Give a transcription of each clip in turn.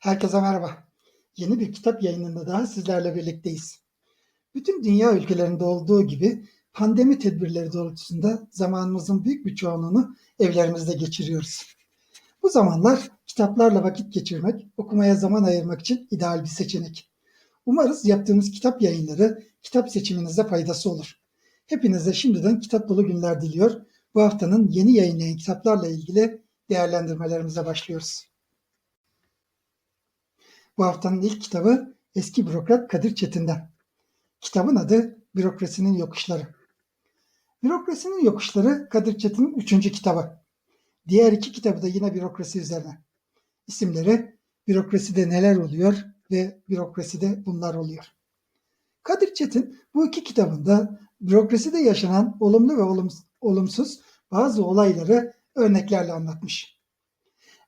Herkese merhaba. Yeni bir kitap yayınında daha sizlerle birlikteyiz. Bütün dünya ülkelerinde olduğu gibi pandemi tedbirleri doğrultusunda zamanımızın büyük bir çoğunluğunu evlerimizde geçiriyoruz. Bu zamanlar kitaplarla vakit geçirmek, okumaya zaman ayırmak için ideal bir seçenek. Umarız yaptığımız kitap yayınları kitap seçiminize faydası olur. Hepinize şimdiden kitap dolu günler diliyor. Bu haftanın yeni yayınlayan kitaplarla ilgili değerlendirmelerimize başlıyoruz. Bu haftanın ilk kitabı eski bürokrat Kadir Çetin'den. Kitabın adı Bürokrasinin Yokuşları. Bürokrasinin Yokuşları Kadir Çetin'in üçüncü kitabı. Diğer iki kitabı da yine bürokrasi üzerine. İsimleri Bürokraside Neler Oluyor ve Bürokraside Bunlar Oluyor. Kadir Çetin bu iki kitabında bürokraside yaşanan olumlu ve olumsuz bazı olayları örneklerle anlatmış.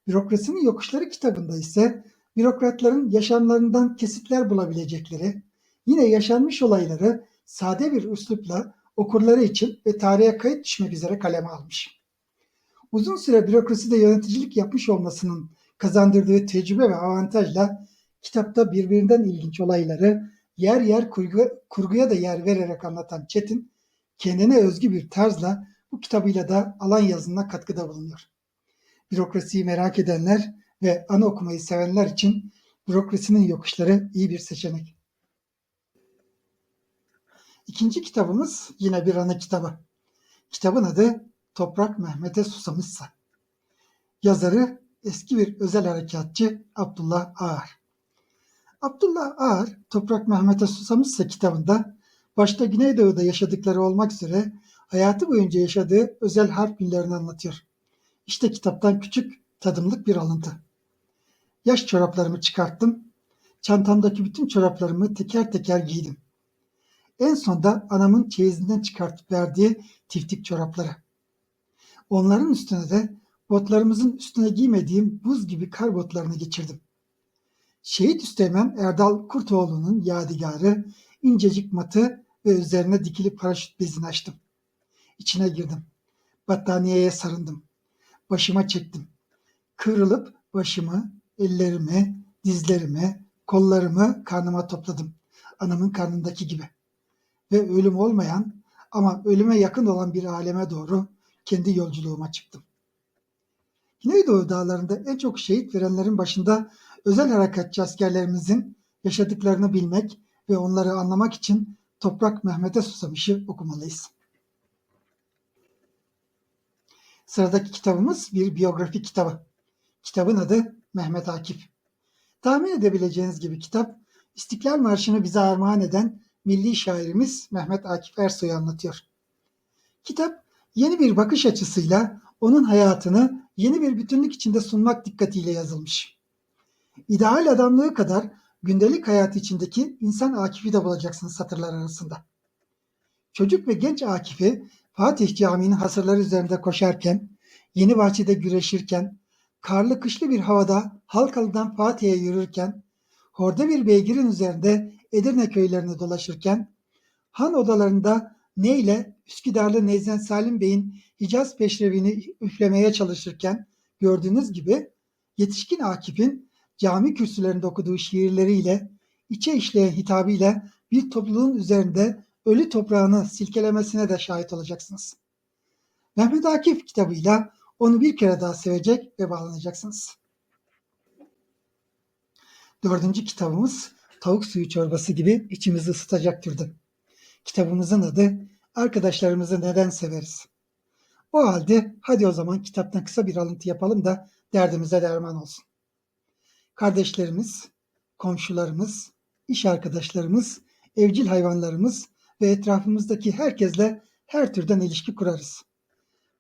Bürokrasinin Yokuşları kitabında ise bürokratların yaşamlarından kesitler bulabilecekleri, yine yaşanmış olayları sade bir üslupla okurları için ve tarihe kayıt düşmek üzere kaleme almış. Uzun süre bürokraside yöneticilik yapmış olmasının kazandırdığı tecrübe ve avantajla kitapta birbirinden ilginç olayları yer yer kurgu, kurguya da yer vererek anlatan Çetin, kendine özgü bir tarzla bu kitabıyla da alan yazınına katkıda bulunuyor. Bürokrasiyi merak edenler ve ana okumayı sevenler için Bürokrasinin Yokuşları iyi bir seçenek. İkinci kitabımız yine bir ana kitabı. Kitabın adı Toprak Mehmet'e Susamışsa. Yazarı eski bir özel harekatçı Abdullah Ağar. Abdullah Ağar, Toprak Mehmet'e Susamışsa kitabında başta Güneydoğu'da yaşadıkları olmak üzere hayatı boyunca yaşadığı özel harp günlerini anlatıyor. İşte kitaptan küçük tadımlık bir alıntı. Yaş çoraplarımı çıkarttım. Çantamdaki bütün çoraplarımı teker teker giydim. En sonda anamın çeyizinden çıkartıp verdiği tiftik çorapları. Onların üstüne de botlarımızın üstüne giymediğim buz gibi kar botlarını geçirdim. Şehit Üsteğmen Erdal Kurtoğlu'nun yadigarı incecik matı ve üzerine dikili paraşüt bezini açtım. İçine girdim. Battaniyeye sarındım. Başıma çektim. Kıvrılıp başımı, ellerimi, dizlerimi, kollarımı karnıma topladım. Anamın karnındaki gibi. Ve ölüm olmayan ama ölüme yakın olan bir aleme doğru kendi yolculuğuma çıktım. Güneydoğu dağlarında en çok şehit verenlerin başında özel harekatçı askerlerimizin yaşadıklarını bilmek ve onları anlamak için Toprak Mehmet'e Susamış'ı okumalıyız. Sıradaki kitabımız bir biyografi kitabı. Kitabın adı Mehmet Akif. Tahmin edebileceğiniz gibi kitap İstiklal Marşı'nı bize armağan eden milli şairimiz Mehmet Akif Ersoy'u anlatıyor. Kitap yeni bir bakış açısıyla onun hayatını yeni bir bütünlük içinde sunmak dikkatiyle yazılmış. İdeal adamlığı kadar gündelik hayatı içindeki insan Akif'i de bulacaksınız satırlar arasında. Çocuk ve genç Akif'i Fatih Camii'nin hasırları üzerinde koşarken, Yeni Bahçe'de güreşirken, karlı kışlı bir havada Halkalı'dan Fatih'e yürürken, horde bir beygirin üzerinde Edirne köylerini dolaşırken, han odalarında neyle Üsküdarlı Nezden Salim Bey'in Hicaz peşrevini üflemeye çalışırken gördüğünüz gibi yetişkin Akif'in cami kürsülerinde okuduğu şiirleriyle, içe işleyen hitabıyla bir topluluğun üzerinde ölü toprağını silkelemesine de şahit olacaksınız. Mehmet Akif kitabıyla onu bir kere daha sevecek ve bağlanacaksınız. Dördüncü kitabımız Tavuk Suyu Çorbası gibi içimizi ısıtacak türden. Kitabımızın adı Arkadaşlarımızı Neden Severiz? O halde hadi o zaman kitaptan kısa bir alıntı yapalım da derdimize derman olsun. Kardeşlerimiz, komşularımız, iş arkadaşlarımız, evcil hayvanlarımız ve etrafımızdaki herkesle her türden ilişki kurarız.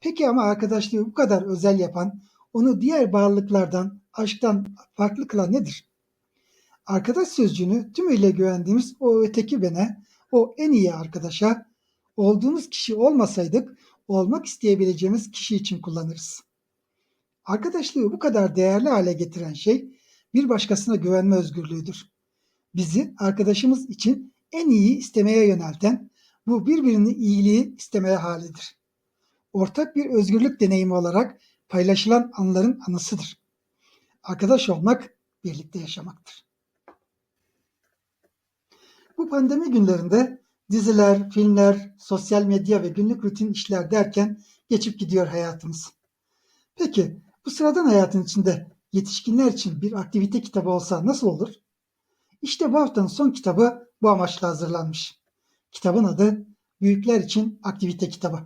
Peki ama arkadaşlığı bu kadar özel yapan, onu diğer bağlılıklardan, aşktan farklı kılan nedir? Arkadaş sözcüğünü tümüyle güvendiğimiz o öteki bene, o en iyi arkadaşa, olduğumuz kişi olmasaydık olmak isteyebileceğimiz kişi için kullanırız. Arkadaşlığı bu kadar değerli hale getiren şey bir başkasına güvenme özgürlüğüdür. Bizi arkadaşımız için en iyi istemeye yönelten bu birbirinin iyiliği istemeye halidir. Ortak bir özgürlük deneyimi olarak paylaşılan anların anısıdır. Arkadaş olmak birlikte yaşamaktır. Bu pandemi günlerinde diziler, filmler, sosyal medya ve günlük rutin işler derken geçip gidiyor hayatımız. Peki bu sıradan hayatın içinde yetişkinler için bir aktivite kitabı olsa nasıl olur? İşte bu haftanın son kitabı bu amaçla hazırlanmış. Kitabın adı Büyükler için Aktivite Kitabı.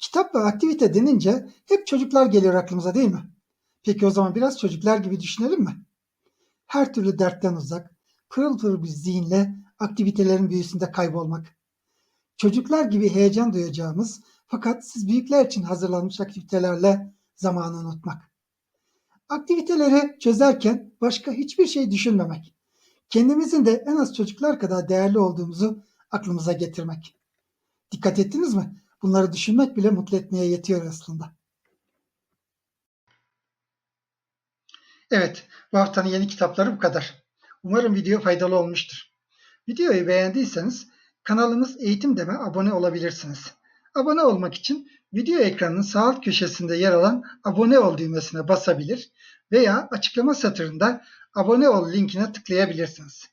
Kitap ve aktivite denince hep çocuklar geliyor aklımıza değil mi? Peki o zaman biraz çocuklar gibi düşünelim mi? Her türlü dertten uzak, pırıl pırıl bir zihinle aktivitelerin büyüsünde kaybolmak. Çocuklar gibi heyecan duyacağımız fakat siz büyükler için hazırlanmış aktivitelerle zamanı unutmak. Aktiviteleri çözerken başka hiçbir şey düşünmemek. Kendimizin de en az çocuklar kadar değerli olduğumuzu aklımıza getirmek. Dikkat ettiniz mi? Bunları düşünmek bile mutlu etmeye yetiyor aslında. Evet, bu haftanın yeni kitapları bu kadar. Umarım video faydalı olmuştur. Videoyu beğendiyseniz kanalımız Eğitim Deme abone olabilirsiniz. Abone olmak için video ekranının sağ alt köşesinde yer alan abone ol düğmesine basabilir veya açıklama satırında abone ol linkine tıklayabilirsiniz.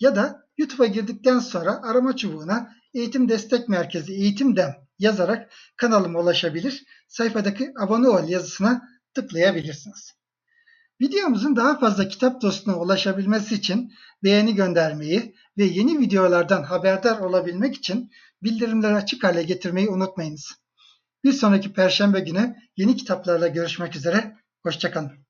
Ya da YouTube'a girdikten sonra arama çubuğuna Eğitim Destek Merkezi Eğitim Dem yazarak kanalıma ulaşabilir, sayfadaki abone ol yazısına tıklayabilirsiniz. Videomuzun daha fazla kitap dostuna ulaşabilmesi için beğeni göndermeyi ve yeni videolardan haberdar olabilmek için bildirimleri açık hale getirmeyi unutmayınız. Bir sonraki perşembe günü yeni kitaplarla görüşmek üzere. Hoşçakalın.